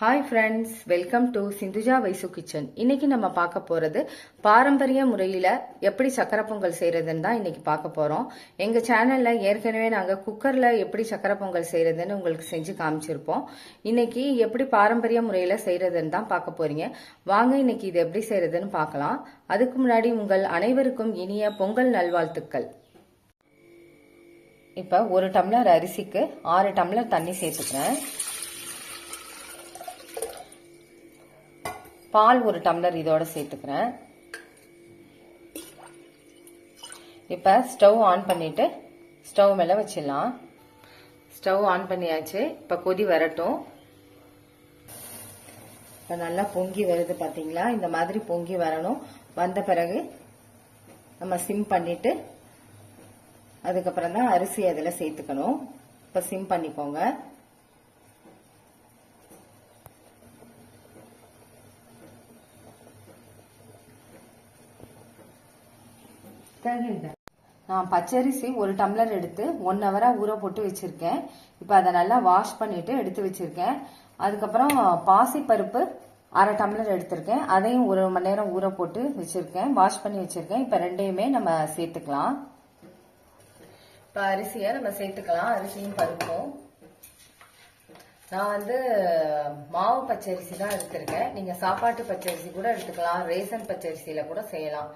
Hi friends welcome to Sindhuja Vaishu kitchen இன்னைக்கு நம்ம பார்க்க போறது பாரம்பரிய முறையில எப்படி சக்கரை பொங்கல் செய்யறதுன்னு தான் இன்னைக்கு பார்க்க போறோம். எங்க சேனல்ல ஏற்கனவே நாங்க குக்கர்ல எப்படி சக்கரை பொங்கல் செய்யறதுன்னு உங்களுக்கு செஞ்சு காமிச்சிருப்போம். இன்னைக்கு எப்படி பாரம்பரிய முறையில செய்யறதுன்னு தான் பார்க்க போறீங்க. வாங்க இன்னைக்கு இது எப்படி செய்யறதுன்னு பார்க்கலாம். அதுக்கு முன்னாடி உங்கள் அனைவருக்கும் இனிய பொங்கல் நல்வாழ்த்துக்கள். இப்ப ஒரு டம்ளர் அரிசிக்கு ஆறு டம்ளர் தண்ணி சேர்த்துக்கிறேன். பால் ஒரு டம்ளர் இதோட சேர்த்துக்கிறேன். இப்போ ஸ்டவ் ஆன் பண்ணிட்டு ஸ்டவ் மேலே வச்சிடலாம். ஸ்டவ் ஆன் பண்ணியாச்சு. இப்போ கொதி வரட்டும். இப்போ நல்லா பொங்கி வருது பார்த்தீங்களா இந்த மாதிரி பொங்கி வரணும். வந்த பிறகு நம்ம சிம் பண்ணிட்டு அதுக்கப்புறம் தான் அரிசி அதில் சேர்த்துக்கணும். இப்போ சிம் பண்ணிக்கோங்க. நான் பச்சரிசி ஒரு டம்ளர் எடுத்து ஒன் ஹவராக ஊற போட்டு வச்சுருக்கேன். இப்போ அதை நல்லா வாஷ் பண்ணிவிட்டு எடுத்து வச்சுருக்கேன். அதுக்கப்புறம் பாசிப்பருப்பு அரை டம்ளர் எடுத்திருக்கேன். அதையும் ஒரு மணி நேரம் ஊற போட்டு வச்சுருக்கேன். வாஷ் பண்ணி வச்சுருக்கேன். இப்போ ரெண்டையுமே நம்ம சேர்த்துக்கலாம். இப்போ அரிசியை நம்ம சேர்த்துக்கலாம். அரிசியும் பருப்பும். நான் வந்து மாவு பச்சரிசி தான் எடுத்திருக்கேன். நீங்கள் சாப்பாட்டு பச்சரிசி கூட எடுத்துக்கலாம். ரேசன் பச்சரிசியில் கூட செய்யலாம்.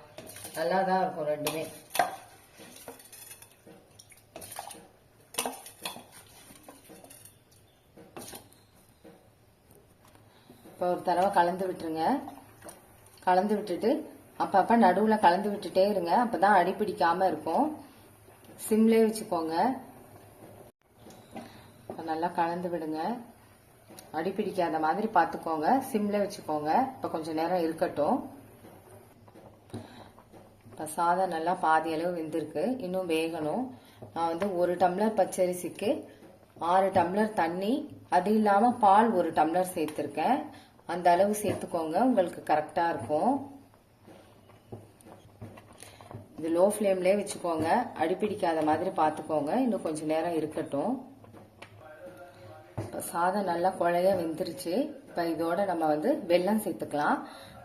நல்லா தான் இருக்கும் ரெண்டுமே. இப்போ ஒரு தடவை கலந்து விட்டுருங்க. கலந்து விட்டுட்டு அப்பப்போ நடுவில் கலந்து விட்டுட்டே இருங்க. அப்பதான் அடி அடிப்பிடிக்காமல் இருக்கும். சிம்லே வச்சுக்கோங்க. நல்லா கலந்து விடுங்க. அடி பிடிக்காத மாதிரி பார்த்துக்கோங்க. சிம்ல வச்சுக்கோங்க. இப்போ கொஞ்சம் நேரம் இருக்கட்டும். இப்போ சாதம் நல்லா பாதி அளவு வெந்திருக்கு. இன்னும் வேகணும். நான் வந்து ஒரு டம்ளர் பச்சரிசிக்கு ஆறு டம்ளர் தண்ணி. அது இல்லாமல் பால் ஒரு டம்ளர் சேர்த்துருக்கேன். அந்த அளவு சேர்த்துக்கோங்க. உங்களுக்கு கரெக்டாக இருக்கும். இது லோ ஃப்ளேம்லேயே வச்சுக்கோங்க. அடிப்பிடிக்காத மாதிரி பார்த்துக்கோங்க இன்னும் கொஞ்சம் நேரம் இருக்கட்டும். இப்போ சாதம் நல்லா குழைய வெந்துருச்சு. இப்போ இதோட நம்ம வந்து வெல்லம் சேர்த்துக்கலாம்.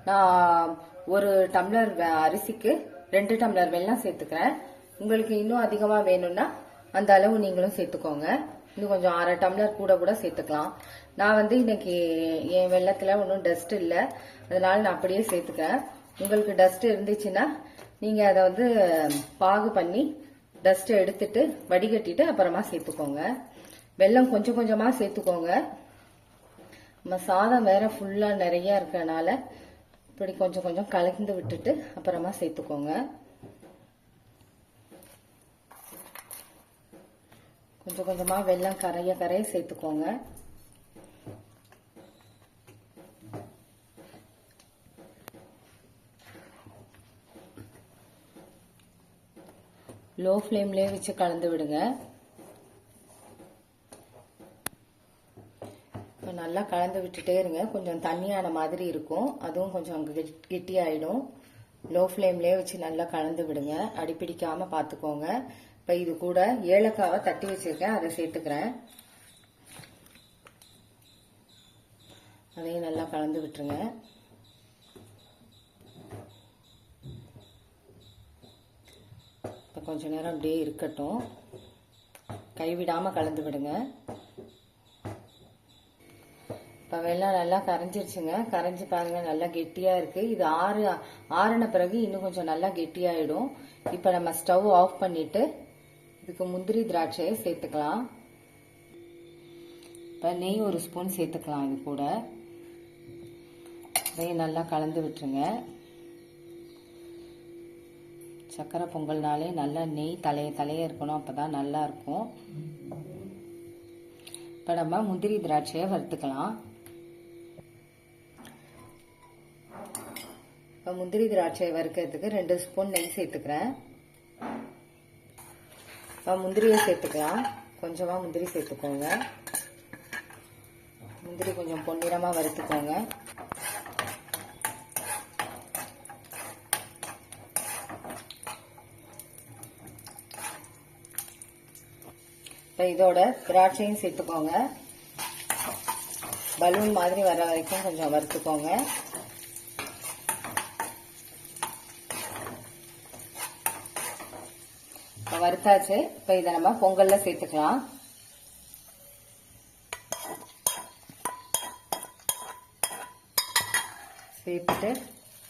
நான் ஒரு டம்ளர் அரிசிக்கு ரெண்டு டம்ளர் வெள்ளம் சேர்த்துக்கிறேன். உங்களுக்கு இன்னும் அதிகமாக வேணும்னா அந்த அளவு நீங்களும் சேர்த்துக்கோங்க. இன்னும் கொஞ்சம் அரை டம்ளர் கூட கூட சேர்த்துக்கலாம். நான் வந்து இன்னைக்கு என் வெள்ளத்தில் ஒன்றும் டஸ்ட் இல்லை. அதனால நான் அப்படியே சேர்த்துக்கிறேன். உங்களுக்கு டஸ்ட் இருந்துச்சுன்னா நீங்கள் அதை வந்து பாகு பண்ணி டஸ்ட்டை எடுத்துட்டு வடிகட்டிட்டு அப்புறமா சேர்த்துக்கோங்க. வெல்லம் கொஞ்சம் கொஞ்சமாக சேர்த்துக்கோங்க. நம்ம சாதம் வேற ஃபுல்லாக நிறைய இருக்கிறனால இப்படி கொஞ்சம் கொஞ்சம் கலந்து விட்டுட்டு அப்புறமா சேர்த்துக்கோங்க. கொஞ்சம் கொஞ்சமாக வெள்ளம் கரைய கரைய சேர்த்துக்கோங்க. லோ ஃப்ளேம்லேயே வச்சு கலந்து விடுங்க இப்போ நல்லா கலந்து விட்டுட்டே இருங்க. கொஞ்சம் தண்ணியான மாதிரி இருக்கும். அதுவும் கொஞ்சம் அங்கே கெட்டி ஆயிடும் லோ ஃப்ளேம்லேயே வச்சு நல்லா கலந்து விடுங்க. அடிப்பிடிக்காம பார்த்துக்கோங்க இப்போ இது கூட ஏலக்காவை தட்டி வச்சிருக்கேன். அதை சேர்த்துக்கிறேன். அதையும் நல்லா கலந்து விட்டுருங்க. இப்போ கொஞ்ச நேரம் அப்படியே இருக்கட்டும். கைவிடாமல் கலந்து விடுங்க. இப்போ வெள்ளம் நல்லா கரைஞ்சிருச்சுங்க. கரைஞ்சி பாருங்க நல்லா கெட்டியாக இருக்குது இது ஆறு ஆறின பிறகு இன்னும் கொஞ்சம் நல்லா கெட்டியாயிடும். இப்போ நம்ம ஸ்டவ் ஆஃப் பண்ணிட்டு இதுக்கு முந்திரி திராட்சையை சேர்த்துக்கலாம். இப்போ நெய் ஒரு ஸ்பூன் சேர்த்துக்கலாம் இது கூட. இதையும் நல்லா கலந்து விட்டுருங்க. சக்கரை பொங்கல்னாலே நல்லா நெய் தலைய தலைய இருக்கணும். அப்போ தான் நல்லா இருக்கும். இப்போ நம்ம முந்திரி திராட்சையை வறுத்துக்கலாம். இப்போ முந்திரி திராட்சை வறுக்கிறதுக்கு ரெண்டு ஸ்பூன் நெய் சேர்த்துக்கிறேன். இப்போ முந்திரியை சேர்த்துக்கலாம். கொஞ்சமாக முந்திரி சேர்த்துக்கோங்க. முந்திரி கொஞ்சம் பொன்னிறமாக வறுத்துக்கோங்க. இப்போ இதோட திராட்சையும் சேர்த்துக்கோங்க. பலூன் மாதிரி வர வரைக்கும் கொஞ்சம் வறுத்துக்கோங்க. வறுத்தாச்சு. இப்போ இதை நம்ம பொங்கல்ல சேர்த்துக்கலாம். சேர்த்துட்டு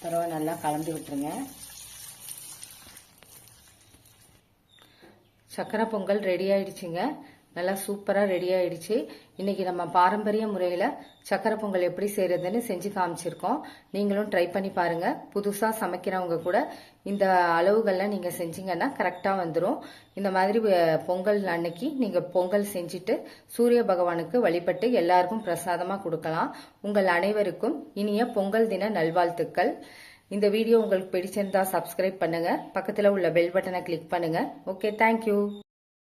பரவ நல்லா கலந்து விட்டுருங்க. சக்கரை பொங்கல் ரெடி ஆயிடுச்சுங்க. நல்லா சூப்பராக ரெடி ஆயிடுச்சு. இன்னைக்கு நம்ம பாரம்பரிய முறையில் சக்கரை பொங்கல் எப்படி செய்யறதுன்னு செஞ்சு காமிச்சிருக்கோம். நீங்களும் ட்ரை பண்ணி பாருங்க. புதுசாக சமைக்கிறவங்க கூட இந்த அளவுகளில் நீங்கள் செஞ்சீங்கன்னா கரெக்டாக வந்துடும் இந்த மாதிரி பொங்கல் அன்னைக்கு நீங்கள் பொங்கல் செஞ்சுட்டு சூரிய பகவானுக்கு வழிபட்டு எல்லாருக்கும் பிரசாதமாக கொடுக்கலாம். உங்கள் அனைவருக்கும் இனிய பொங்கல் தின நல்வாழ்த்துக்கள். இந்த வீடியோ உங்களுக்கு பிடிச்சிருந்தா சப்ஸ்கிரைப் பண்ணுங்க. பக்கத்தில் உள்ள பெல் பட்டனை கிளிக் பண்ணுங்க. Okay thank you